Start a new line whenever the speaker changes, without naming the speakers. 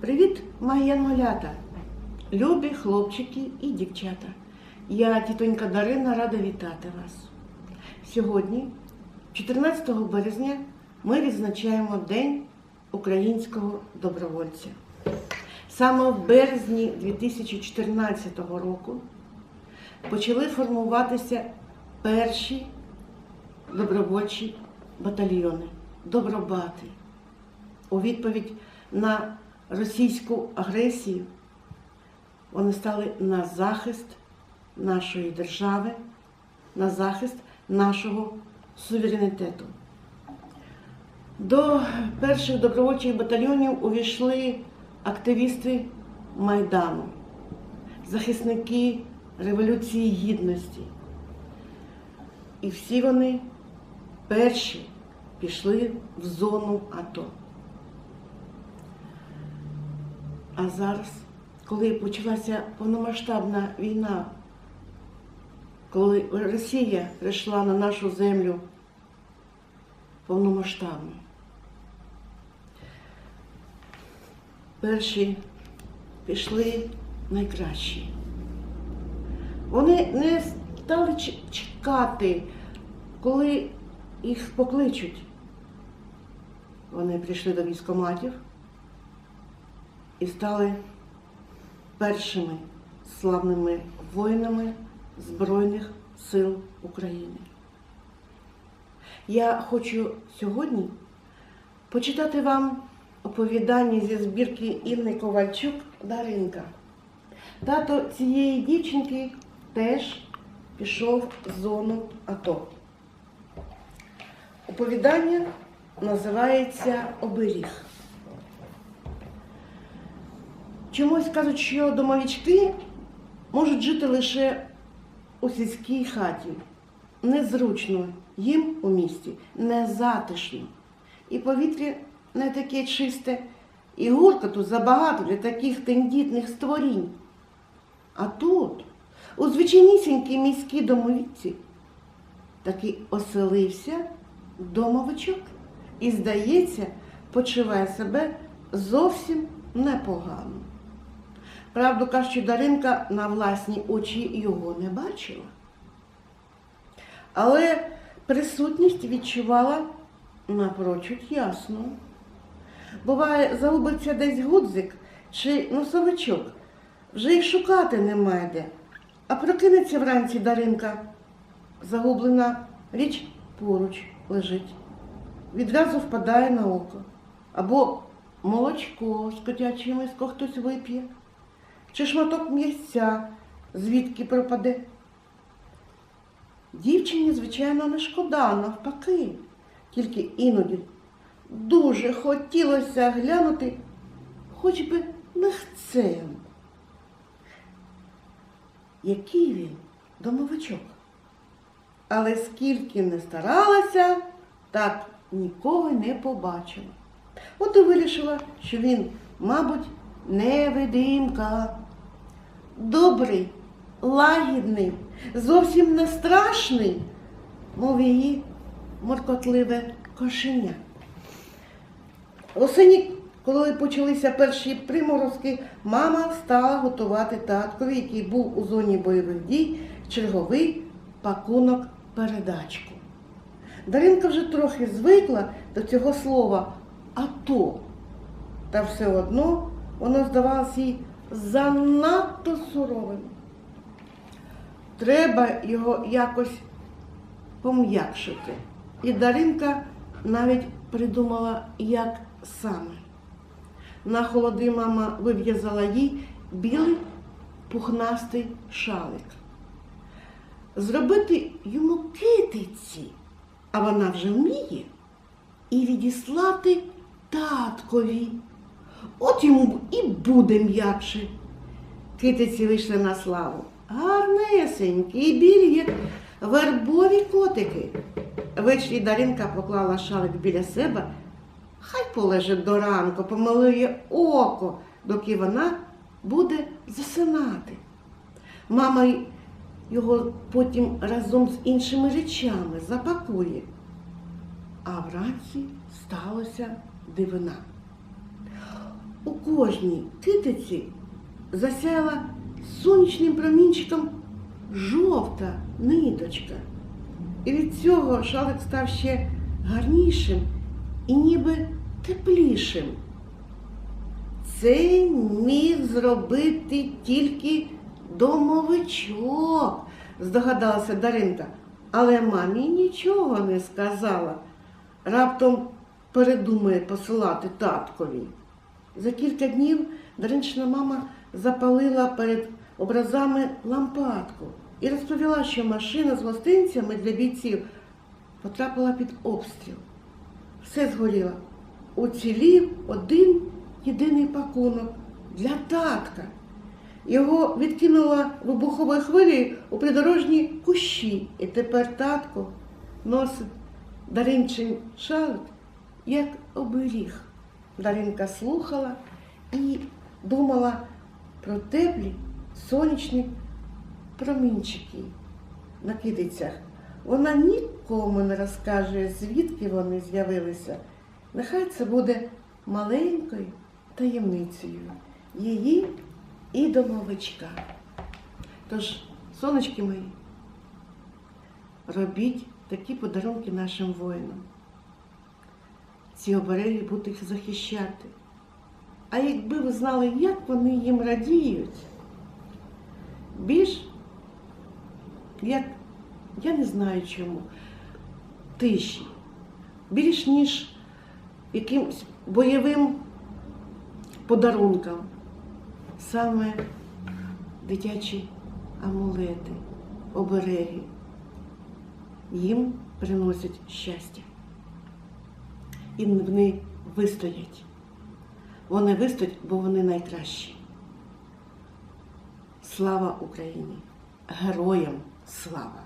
Привіт, мої янголята, любі хлопчики і дівчата. Я, тітонька Дарина, рада вітати вас. Сьогодні, 14 березня, ми відзначаємо День українського добровольця. Саме в березні 2014 року почали формуватися перші добровольчі батальйони, добробати. У відповідь на російську агресію вони стали на захист нашої держави, на захист нашого суверенітету. До перших добровольчих батальйонів увійшли активісти Майдану, захисники Революції Гідності. І всі вони перші пішли в зону АТО. А зараз, коли почалася повномасштабна війна, коли Росія прийшла на нашу землю повномасштабно, перші пішли найкращі. Вони не стали чекати, коли їх покличуть. Вони прийшли до військоматів і стали першими славними воїнами Збройних сил України. Я хочу сьогодні почитати вам оповідання зі збірки Інни Ковальчук Даринка. Тато цієї дівчинки теж пішов в зону АТО. Оповідання називається Оберіг. Чомусь кажуть, що домовички можуть жити лише у сільській хаті. Незручно їм у місті, не затишно. І повітря не таке чисте, і гуркоту забагато для таких тендітних створінь. А тут, у звичайнісінькій міській домовіці, таки оселився домовичок і, здається, почуває себе зовсім непогано. Правду кажучи, Даринка на власні очі його не бачила. Але присутність відчувала напрочуд ясно. Буває, загубиться десь гудзик чи носовичок, вже й шукати немає де. А прокинеться вранці Даринка, загублена річ поруч лежить. Відразу впадає на око. Або молочко з котячої миско хтось вип'є, чи шматок м'ясця, звідки пропаде. Дівчині, звичайно, не шкода, навпаки. Тільки іноді дуже хотілося глянути хоч би легцем. Який він домовичок. Але скільки не старалася, так нікого не побачила. От і вирішила, що він, мабуть, невидимка. Добрий, лагідний, зовсім не страшний, мов її моркотливе кошеня. Осені, коли почалися перші приморозки, мама стала готувати таткові, який був у зоні бойових дій, черговий пакунок передачку. Даринка вже трохи звикла до цього слова АТО. Та все одно воно здавалося їй занадто суровим. Треба його якось пом'якшити. І Даринка навіть придумала, як саме. На холоди мама вив'язала їй білий пухнастий шалик. Зробити йому китиці, а вона вже вміє, і відіслати таткові. От йому і буде м'якше. Китиці вийшли на славу. Гарнесенькі, білі, як вербові котики. Ввечері Даринка поклала шалик біля себе, хай полежить до ранку, помилує око, доки вона буде засинати. Мама його потім разом з іншими речами запакує. А вранці сталося дивина. У кожній китиці засяяла сонячним промінчиком жовта ниточка. І від цього шалик став ще гарнішим і ніби теплішим. Це міг зробити тільки домовичок, здогадалася Даринка, але мамі нічого не сказала. Раптом передумає посилати таткові. За кілька днів Даринчина мама запалила перед образами лампадку і розповіла, що машина з гостинцями для бійців потрапила під обстріл. Все згоріло. Уцілів один єдиний пакунок для татка. Його відкинула вибуховою хвилею у придорожні кущі. І тепер татко носить Даринчин шалик як оберіг. Даринка слухала і думала про теплі сонячні промінчики на китицях. Вона нікому не розкаже, звідки вони з'явилися. Нехай це буде маленькою таємницею її і домовичка. Тож, сонечки мої, робіть такі подарунки нашим воїнам. Ці обереги будуть їх захищати. А якби ви знали, як вони їм радіють, більш, як, я не знаю чому, тиші, більш ніж якимось бойовим подарункам, саме дитячі амулети, обереги, їм приносять щастя. І вони вистоять. Вони вистоять, бо вони найкращі. Слава Україні! Героям слава!